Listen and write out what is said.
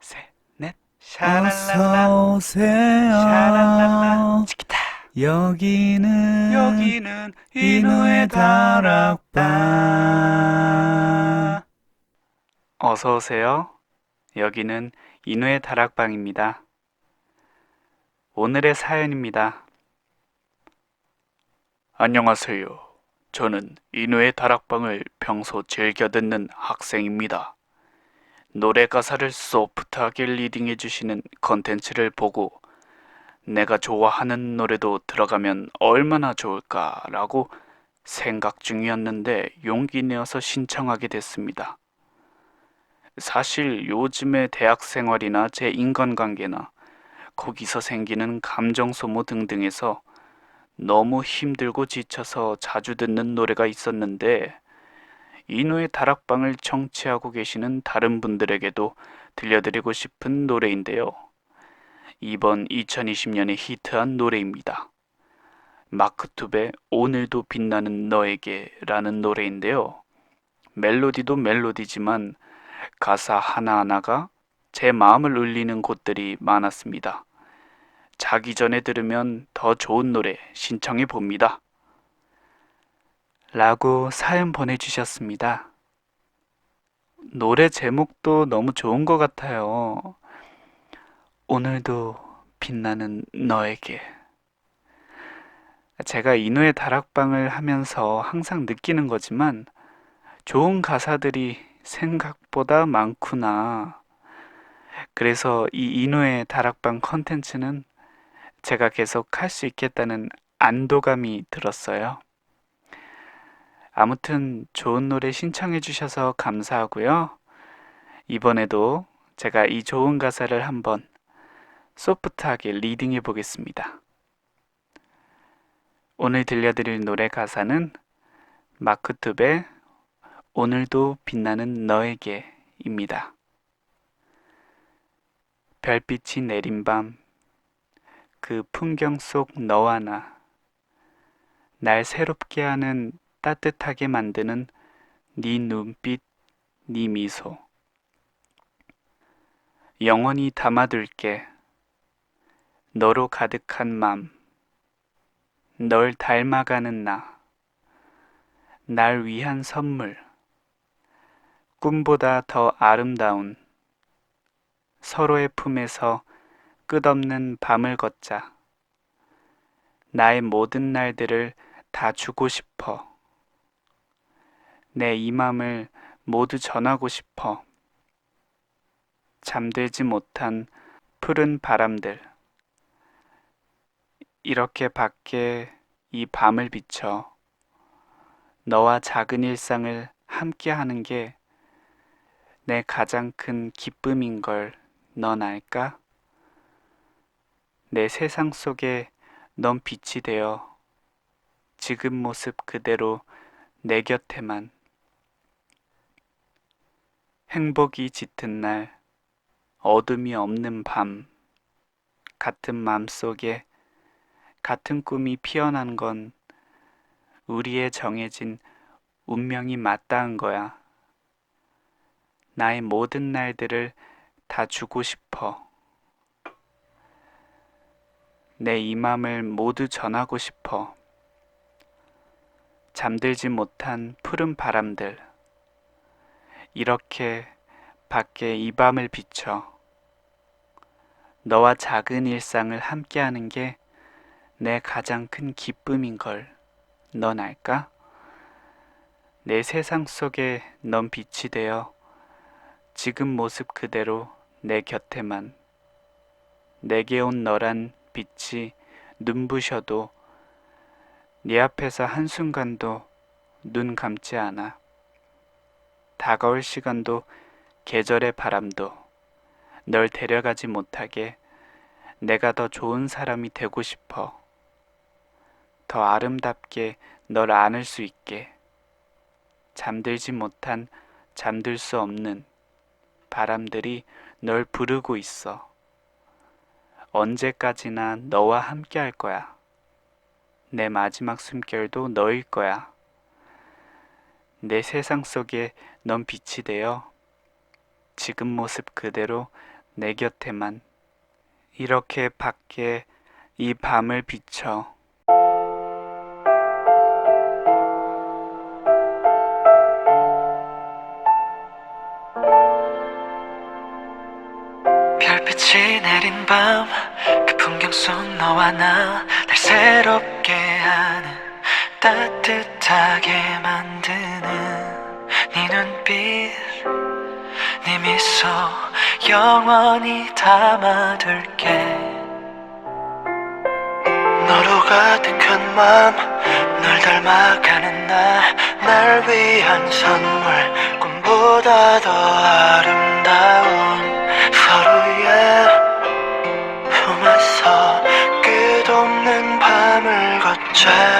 셋, 넷. 샤랄랄라. 어서 오세요. 샤랄랄라. 치키타. 여기는 여기는 인후의 다락방. 어서 오세요. 여기는 인후의 다락방입니다. 오늘의 사연입니다. 안녕하세요. 저는 인후의 다락방을 평소 즐겨 듣는 학생입니다. 노래 가사를 소프트하게 리딩해 주시는 컨텐츠를 보고 내가 좋아하는 노래도 들어가면 얼마나 좋을까라고 생각 중이었는데 용기 내어서 신청하게 됐습니다. 사실 요즘의 대학 생활이나 제 인간관계나 거기서 생기는 감정 소모 등등에서 너무 힘들고 지쳐서 자주 듣는 노래가 있었는데 인후의 다락방을 청취하고 계시는 다른 분들에게도 들려드리고 싶은 노래인데요. 이번 2020년에 히트한 노래입니다. 마크투베 오늘도 빛나는 너에게 라는 노래인데요. 멜로디도 멜로디지만 가사 하나하나가 제 마음을 울리는 곳들이 많았습니다. 자기 전에 들으면 더 좋은 노래 신청해 봅니다. 라고 사연 보내주셨습니다. 노래 제목도 너무 좋은 것 같아요. 오늘도 빛나는 너에게. 제가 인후의 다락방을 하면서 항상 느끼는 거지만 좋은 가사들이 생각보다 많구나. 그래서 이 인후의 다락방 컨텐츠는 제가 계속 할 수 있겠다는 안도감이 들었어요. 아무튼 좋은 노래 신청해 주셔서 감사하고요. 이번에도 제가 이 좋은 가사를 한번 소프트하게 리딩해 보겠습니다. 오늘 들려드릴 노래 가사는 마크투베 오늘도 빛나는 너에게입니다. 별빛이 내린 밤, 그 풍경 속 너와 나, 날 새롭게 하는 따뜻하게 만드는 네 눈빛, 네 미소. 영원히 담아둘게. 너로 가득한 맘. 널 닮아가는 나. 날 위한 선물. 꿈보다 더 아름다운 서로의 품에서 끝없는 밤을 걷자. 나의 모든 날들을 다 주고 싶어. 내 이 맘을 모두 전하고 싶어. 잠들지 못한 푸른 바람들. 이렇게 밖에 이 밤을 비춰 너와 작은 일상을 함께 하는 게 내 가장 큰 기쁨인 걸 넌 알까? 내 세상 속에 넌 빛이 되어 지금 모습 그대로 내 곁에만 행복이 짙은 날 어둠이 없는 밤 같은 맘 속에 같은 꿈이 피어난 건 우리의 정해진 운명이 맞닿은 거야. 나의 모든 날들을 다 주고 싶어. 내 이 맘을 모두 전하고 싶어. 잠들지 못한 푸른 바람들. 이렇게 밖에 이 밤을 비춰. 너와 작은 일상을 함께하는 게 내 가장 큰 기쁨인 걸 넌 알까? 내 세상 속에 넌 빛이 되어 지금 모습 그대로 내 곁에만 내게 온 너란 빛이 눈부셔도 네 앞에서 한순간도 눈 감지 않아 다가올 시간도 계절의 바람도 널 데려가지 못하게 내가 더 좋은 사람이 되고 싶어 더 아름답게 널 안을 수 있게 잠들지 못한 잠들 수 없는 바람들이 널 부르고 있어. 언제까지나 너와 함께 할 거야. 내 마지막 숨결도 너일 거야. 내 세상 속에 넌 빛이 되어 지금 모습 그대로 내 곁에만. 이렇게 밖에 이 밤을 비춰. 별빛이 내린 밤 그 풍경 속 너와 나 날 새롭게 하는 따뜻하게 만드 미소 영원히 담아둘게. 너로 가득한 맘널 닮아가는 나날 위한 선물 꿈보다 더 아름다운 서로의 품에서 끝없는 밤을 걷자